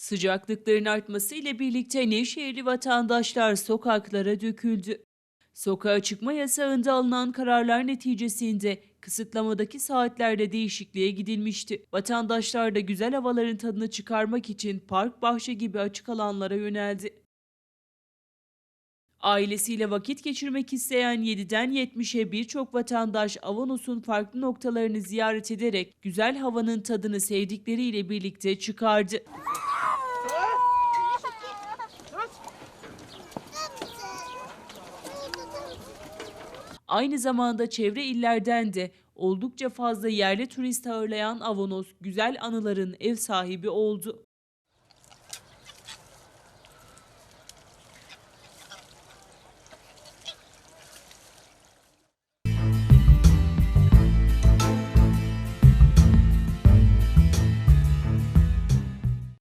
Sıcaklıkların artması ile birlikte Nevşehirli vatandaşlar sokaklara döküldü. Sokağa çıkma yasağında alınan kararlar neticesinde kısıtlamadaki saatlerde değişikliğe gidilmişti. Vatandaşlar da güzel havaların tadını çıkarmak için park, bahçe gibi açık alanlara yöneldi. Ailesiyle vakit geçirmek isteyen 7'den 70'e birçok vatandaş Avanos'un farklı noktalarını ziyaret ederek güzel havanın tadını sevdikleriyle birlikte çıkardı. Aynı zamanda çevre illerden de oldukça fazla yerli turist ağırlayan Avanos güzel anıların ev sahibi oldu.